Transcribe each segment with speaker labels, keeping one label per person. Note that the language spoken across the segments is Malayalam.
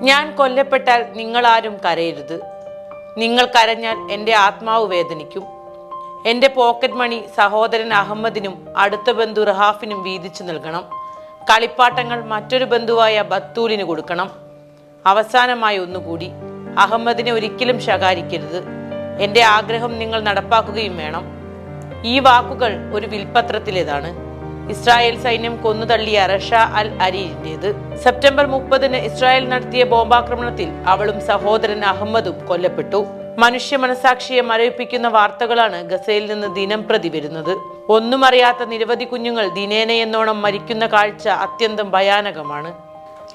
Speaker 1: ഞാൻ കൊല്ലപ്പെട്ടാൽ നിങ്ങളാരും കരയരുത്. നിങ്ങൾ കരഞ്ഞാൽ എന്റെ ആത്മാവ് വേദനിക്കും. എന്റെ പോക്കറ്റ് മണി സഹോദരൻ അഹമ്മദിനും അടുത്ത ബന്ധു റഹാഫിനും വീതിച്ചു നൽകണം. കളിപ്പാട്ടങ്ങൾ മറ്റൊരു ബന്ധുവായ ബത്തൂലിന് കൊടുക്കണം. അവസാനമായി ഒന്നുകൂടി അഹമ്മദിനെ ഒരിക്കലും ശകാരിക്കരുത്. എന്റെ ആഗ്രഹം നിങ്ങൾ നടപ്പാക്കുകയും വേണം. ഈ വാക്കുകൾ ഒരു വിൽപത്രത്തിലേതാണ്. ഇസ്രായേൽ സൈന്യം കൊന്നുതള്ളിയ റഷ അൽ അരിന്റേത് സെപ്റ്റംബർ മുപ്പതിന് ഇസ്രായേൽ നടത്തിയ ബോംബാക്രമണത്തിൽ അവളും സഹോദരൻ അഹമ്മദും കൊല്ലപ്പെട്ടു. മനുഷ്യ മനസാക്ഷിയെ മരവിപ്പിക്കുന്ന വാർത്തകളാണ് ഗസയിൽ നിന്ന് ദിനം പ്രതി വരുന്നത്. ഒന്നും അറിയാത്ത നിരവധി കുഞ്ഞുങ്ങൾ ദിനേന എന്നോണം മരിക്കുന്ന കാഴ്ച അത്യന്തം ഭയാനകമാണ്.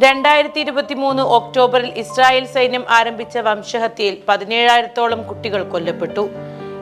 Speaker 1: രണ്ടായിരത്തി ഇരുപത്തി മൂന്ന് ഒക്ടോബറിൽ ഇസ്രായേൽ സൈന്യം ആരംഭിച്ച വംശഹത്യയിൽ പതിനേഴായിരത്തോളം കുട്ടികൾ കൊല്ലപ്പെട്ടു.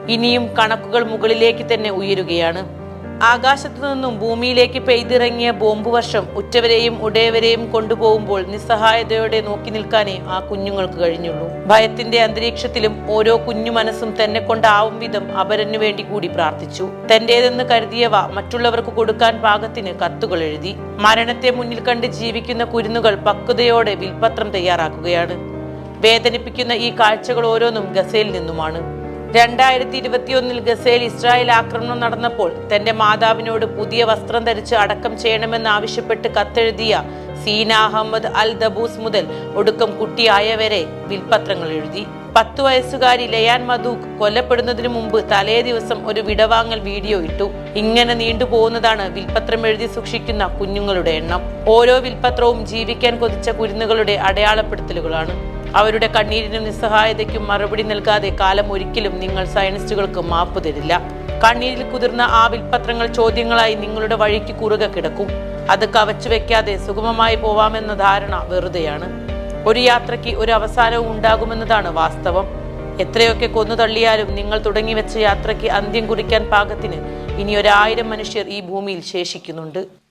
Speaker 1: ഇനിയും കണക്കുകൾ മുകളിലേക്ക് തന്നെ ഉയരുകയാണ്. ആകാശത്തു നിന്നും ഭൂമിയിലേക്ക് പെയ്തിറങ്ങിയ ബോംബ് വർഷം ഉറ്റവരെയും ഉടയവരെയും കൊണ്ടുപോകുമ്പോൾ നിസ്സഹായതയോടെ നോക്കി നിൽക്കാനേ ആ കുഞ്ഞുങ്ങൾക്ക് കഴിഞ്ഞുള്ളൂ. ഭയത്തിന്റെ അന്തരീക്ഷത്തിലും ഓരോ കുഞ്ഞു മനസ്സും തന്നെ കൊണ്ടാവും വിധം അപരനു വേണ്ടി കൂടി പ്രാർത്ഥിച്ചു. തന്റേതെന്ന് കരുതിയവ മറ്റുള്ളവർക്ക് കൊടുക്കാൻ പാകത്തിന് കത്തുകൾ എഴുതി. മരണത്തെ മുന്നിൽ കണ്ട് ജീവിക്കുന്ന കുരുന്നുകൾ പക്വതയോടെ വിൽപത്രം തയ്യാറാക്കുകയാണ്. വേദനിപ്പിക്കുന്ന ഈ കാഴ്ചകൾ ഓരോന്നും ഗസയിൽ നിന്നുമാണ്. രണ്ടായിരത്തി ഇരുപത്തിയൊന്നിൽ ഗസയിൽ ഇസ്രായേൽ ആക്രമണം നടന്നപ്പോൾ തന്റെ മാതാവിനോട് പുതിയ വസ്ത്രം ധരിച്ച് അടക്കം ചെയ്യണമെന്ന് ആവശ്യപ്പെട്ട് കത്തെഴുതിയ സീന അഹമ്മദ് അൽ ദബൂസ് മുതൽ ഒടുക്കം കുട്ടിയായവരെ വിൽപത്രങ്ങൾ എഴുതി. പത്തു വയസ്സുകാരി ലയാൻ മധൂക്ക് കൊല്ലപ്പെടുന്നതിനു മുമ്പ് തലേ ദിവസം ഒരു വിടവാങ്ങൽ വീഡിയോ ഇട്ടു. ഇങ്ങനെ നീണ്ടുപോകുന്നതാണ് വിൽപത്രം എഴുതി സൂക്ഷിക്കുന്ന കുഞ്ഞുങ്ങളുടെ എണ്ണം. ഓരോ വിൽപത്രവും ജീവിക്കാൻ കൊതിച്ച കുരുന്നുകളുടെ അടയാളപ്പെടുത്തലുകളാണ്. അവരുടെ കണ്ണീരിനും നിസ്സഹായതയ്ക്കും മറുപടി നൽകാതെ കാലം ഒരിക്കലും നിങ്ങൾ സയനിസ്റ്റുകൾക്ക് മാപ്പ് തരില്ല. കണ്ണീരിൽ കുതിർന്ന ആ വിൽപത്രങ്ങൾ ചോദ്യങ്ങളായി നിങ്ങളുടെ വഴിക്ക് കുറുകെ കിടക്കും. അത് കവച്ചു വെക്കാതെ സുഗമമായി പോവാമെന്ന ധാരണ വെറുതെയാണ്. ഒരു യാത്രയ്ക്ക് ഒരു അവസാനവും ഉണ്ടാകുമെന്നതാണ് വാസ്തവം. എത്രയൊക്കെ കൊന്നു തള്ളിയാലും നിങ്ങൾ തുടങ്ങി വെച്ച യാത്രയ്ക്ക് അന്ത്യം കുറിക്കാൻ പാകത്തിന് ഇനി ഒരായിരം മനുഷ്യർ ഈ ഭൂമിയിൽ ശേഷിക്കുന്നുണ്ട്.